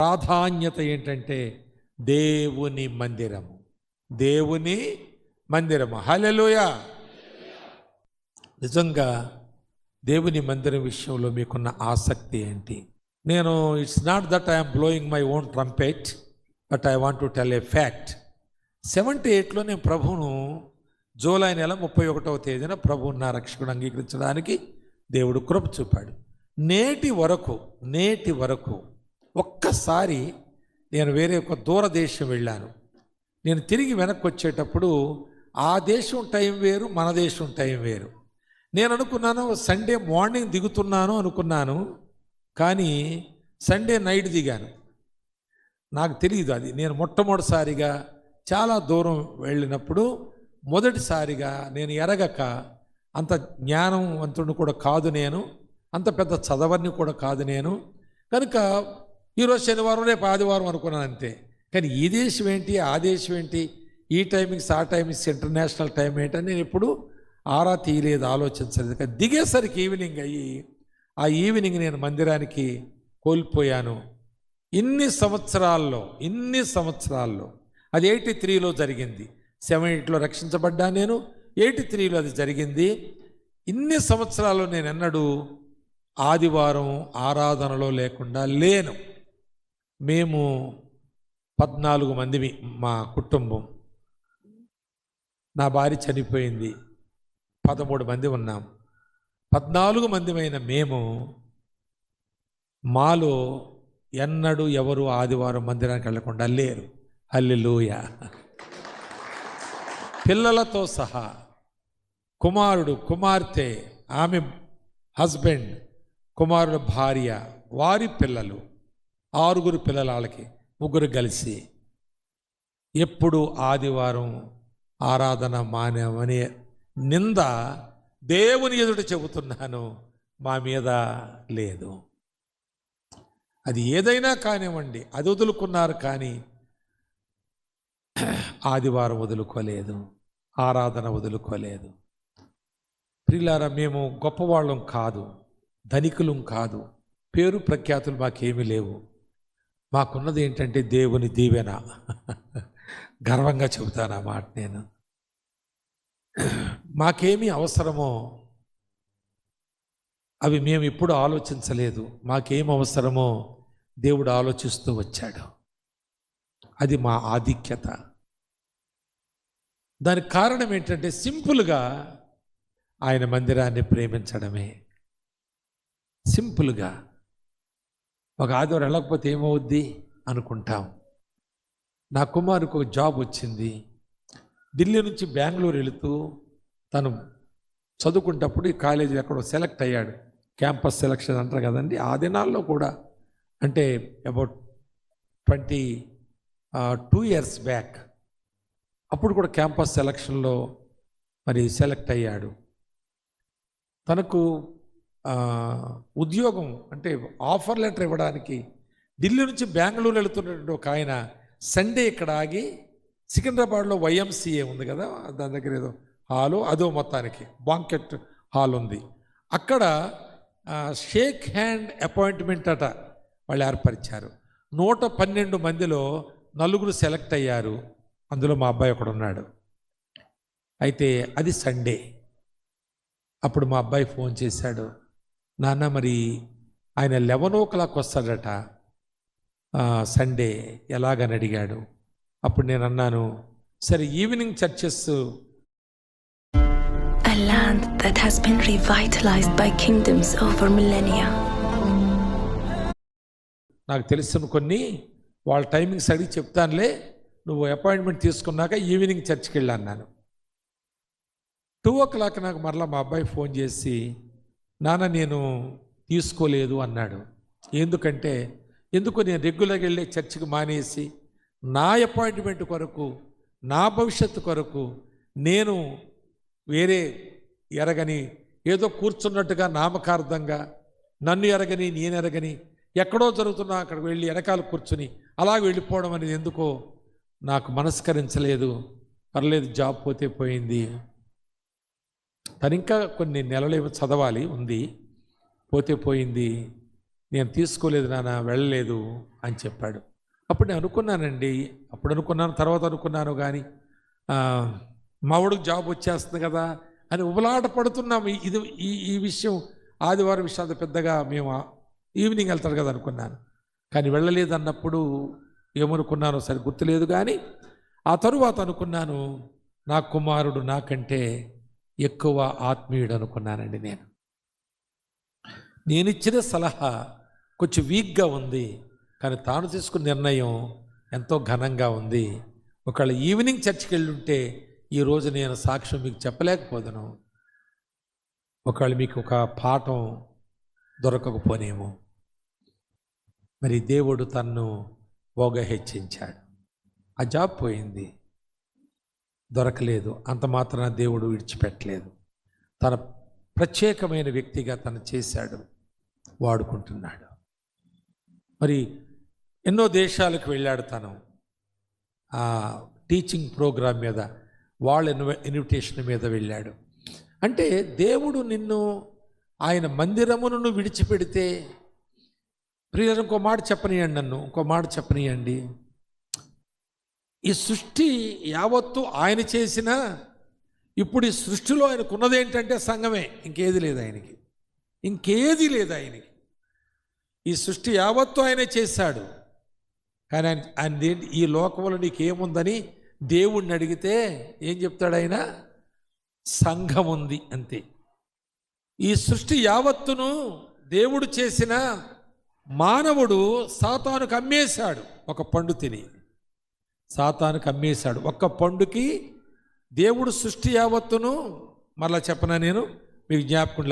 ప్రాధాన్యత ఏంటంటే దేవుని మందిరము. దేవుని మందిరము. హలెలుయ నిజంగా దేవుని మందిరం విషయంలో మీకున్న ఆసక్తి ఏంటి? నేను it's not that I'm blowing my own trumpet but I want to tell a fact seventy ఎయిట్లో నేను ప్రభువును జూలై నెల ముప్పై ఒకటవ తేదీన ప్రభువుని నా రక్షకుడు అంగీకరించడానికి దేవుడు కృప చూపాడు. నేటి వరకు నేటి వరకు ఒక్కసారి నేను వేరే ఒక దూర దేశం వెళ్ళాను. నేను తిరిగి వెనక్కి వచ్చేటప్పుడు ఆ దేశం టైం వేరు మన దేశం టైం వేరు. నేను అనుకున్నాను సండే మార్నింగ్ దిగుతున్నాను అనుకున్నాను కానీ సండే నైట్ దిగాను. నాకు తెలియదు అది. నేను మొట్టమొదటిసారిగా చాలా దూరం వెళ్ళినప్పుడు మొదటిసారిగా నేను ఎరగక అంత జ్ఞానవంతుడిని కూడా కాదు నేను అంత పెద్ద చదవని కూడా కాదు నేను. కనుక ఈరోజు శనివారం రేపు ఆదివారం అనుకున్నాను అంతే. కానీ ఈ దేశం ఏంటి ఆ దేశం ఏంటి ఈ టైమింగ్స్ ఆ టైమింగ్స్ ఇంటర్నేషనల్ టైం ఏంటని నేను ఎప్పుడు ఆరా తీయలేదు ఆలోచించలేదు. కానీ దిగేసరికి ఈవినింగ్ అయ్యి ఆ ఈవినింగ్ నేను మందిరానికి కోల్పోయాను. ఇన్ని సంవత్సరాల్లో ఇన్ని సంవత్సరాల్లో అది ఎయిటీ త్రీలో జరిగింది. సెవెన్ ఎయిట్లో రక్షించబడ్డా నేను ఎయిటీ త్రీలో అది జరిగింది. ఇన్ని సంవత్సరాల్లో నేను ఎన్నడూ ఆదివారం ఆరాధనలో లేకుండా లేను. మేము పద్నాలుగు మంది మా కుటుంబం. నా భార్య చనిపోయింది. పదమూడు మంది ఉన్నాం. పద్నాలుగు మందిమైన మేము మాలో ఎన్నడూ ఎవరు ఆదివారం మందిరానికి వెళ్ళకుండా లేరు. అల్లెలూయ పిల్లలతో సహా కుమారుడు కుమార్తె ఆమె హస్బెండ్ కుమారుడు భార్య వారి పిల్లలు ఆరుగురు పిల్లల వాళ్ళకి ముగ్గురు కలిసి ఎప్పుడు ఆదివారం ఆరాధన మానేమని నింద దేవుని ఎదుట చెబుతున్నాను. మా మీద లేదు. అది ఏదైనా కానివ్వండి అది వదులుకున్నారు కానీ ఆదివారం వదులుకోలేదు ఆరాధన వదులుకోలేదు. ప్రిల్లారా మేము గొప్పవాళ్ళం కాదు ధనికులం కాదు పేరు ప్రఖ్యాతులు మాకేమీ లేవు. మాకున్నది ఏంటంటే దేవుని దీవెన. గర్వంగా చెబుతాను ఆ మాట నేను. మాకేమీ అవసరమో అవి మేము ఎప్పుడు ఆలోచించలేదు. మాకేం అవసరమో దేవుడు ఆలోచిస్తూ వచ్చాడు. అది మా ఆధిక్యత. దానికి కారణం ఏంటంటే సింపుల్గా ఆయన మందిరాన్ని ప్రేమించడమే. సింపుల్గా. ఒక ఆదివారం వెళ్ళకపోతే ఏమవుద్ది అనుకుంటాం. నా కుమారుకు ఒక జాబ్ వచ్చింది. ఢిల్లీ నుంచి బెంగళూరు వెళుతూ తను చదువుకుంటప్పుడు ఈ కాలేజీ ఎక్కడో సెలెక్ట్ అయ్యాడు. క్యాంపస్ సెలక్షన్ అంటారు కదండి. ఆ దినాల్లో కూడా అంటే about twenty two years back అప్పుడు కూడా క్యాంపస్ సెలక్షన్లో మరి సెలెక్ట్ అయ్యాడు. తనకు ఉద్యోగం అంటే ఆఫర్ లెటర్ ఇవ్వడానికి ఢిల్లీ నుంచి బెంగళూరు వెళుతున్నటువంటి ఒక ఆయన సండే ఇక్కడ ఆగి సికింద్రాబాద్లో వైఎంసీఏ ఉంది కదా దాని దగ్గర ఏదో హాలు అదో మొత్తానికి బాంకెట్ హాల్ ఉంది. అక్కడ షేక్ హ్యాండ్ అపాయింట్మెంట్ అట వాళ్ళు ఏర్పరిచారు. నూట పన్నెండు మందిలో నలుగురు సెలెక్ట్ అయ్యారు. అందులో మా అబ్బాయి ఒకడు ఉన్నాడు. అయితే అది సండే. అప్పుడు మా అబ్బాయి ఫోన్ చేశాడు. నాన్న మరి ఆయన లెవెన్ ఓ క్లాక్ వస్తాడట సండే ఎలాగని అడిగాడు. అప్పుడు నేను అన్నాను సరే evening churches A land that has been revitalized by kingdoms over millennia. నాకు తెలిసిన కొన్ని వాళ్ళ టైమింగ్స్ అడిగి చెప్తానులే. నువ్వు అపాయింట్మెంట్ తీసుకున్నాక ఈవినింగ్ చర్చ్కి వెళ్ళి అన్నాను. టూ ఓ క్లాక్ నాకు మరలా మా అబ్బాయి ఫోన్ చేసి నాన్న నేను తీసుకోలేదు అన్నాడు. ఎందుకంటే ఎందుకు నేను రెగ్యులర్గా వెళ్ళే చర్చికి మానేసి నా అపాయింట్మెంట్ కొరకు నా భవిష్యత్తు కొరకు నేను వేరే ఎరగని ఏదో కూర్చున్నట్టుగా నామకార్థంగా నన్ను ఎరగని నేను ఎరగని ఎక్కడో జరుగుతున్నా అక్కడికి వెళ్ళి వెనకాల కూర్చుని అలా వెళ్ళిపోవడం అనేది ఎందుకో నాకు మనస్కరించలేదు. పర్లేదు జాబ్ పోతే పోయింది. తను ఇంకా కొన్ని నెలలు ఏమో చదవాలి ఉంది. పోతే పోయింది. నేను తీసుకోలేదు నాన్న వెళ్ళలేదు అని చెప్పాడు. అప్పుడు నేను అనుకున్నానండి. అప్పుడు అనుకున్నాను తర్వాత అనుకున్నాను కానీ ఆ, మా జాబ్ వచ్చేస్తుంది కదా అని ఉబలాట పడుతున్నాము ఇది ఈ ఈ విషయం ఆదివారం విషయం అంత పెద్దగా మేము ఈవినింగ్ వెళ్తాడు కదా అనుకున్నాను. కానీ వెళ్ళలేదు అన్నప్పుడు ఏమనుకున్నానో సరి గుర్తులేదు కానీ ఆ తరువాత అనుకున్నాను నా కుమారుడు నాకంటే ఎక్కువ ఆత్మీయుడు అనుకున్నానండి నేను. నేనిచ్చిన సలహా కొంచెం వీక్గా ఉంది కానీ తాను తీసుకున్న నిర్ణయం ఎంతో ఘనంగా ఉంది. ఒకవేళ ఈవినింగ్ చర్చికి వెళ్ళుంటే ఈరోజు నేను సాక్ష్యం మీకు చెప్పలేకపోదును. ఒకవేళ మీకు ఒక పాఠం దొరకకపోనేమో. మరి దేవుడు తన్ను పోగ హెచ్చించాడు ఆ జాబ్ పోయింది. దొరకలేదు. అంత మాత్రాన దేవుడు విడిచిపెట్టలేదు. తన ప్రత్యేకమైన వ్యక్తిగా తను చేశాడు. వాడుకుంటున్నాడు. మరి ఎన్నో దేశాలకు వెళ్ళాడు తను. ఆ టీచింగ్ ప్రోగ్రాం మీద వాళ్ళ ఇన్విటేషన్ మీద వెళ్ళాడు. అంటే దేవుడు నిన్ను ఆయన మందిరమును విడిచిపెడితే ప్రియులను ఇంకో మాట చెప్పనియండి నన్ను. ఇంకో మాట చెప్పనియండి. ఈ సృష్టి యావత్తు ఆయన చేసిన ఇప్పుడు ఈ సృష్టిలో ఆయనకున్నది ఏంటంటే సంఘమే. ఇంకేది లేదు ఆయనకి. ఇంకేది లేదు ఆయనకి. ఈ సృష్టి యావత్తు ఆయనే చేశాడు. కానీ ఆయన ఆయన ఈ లోకంలో నీకేముందని దేవుణ్ణి అడిగితే ఏం చెప్తాడు ఆయన? సంఘం ఉంది అంతే. ఈ సృష్టి యావత్తును దేవుడు చేసిన మానవుడు సాతానుకు అమ్మేశాడు. ఒక పండు తిని. సాతానికి అమ్మేశాడు ఒక్క పండుకి దేవుడు సృష్టి యావత్తును మరలా చెప్పనా నేను? మీకు జ్ఞాపకుండా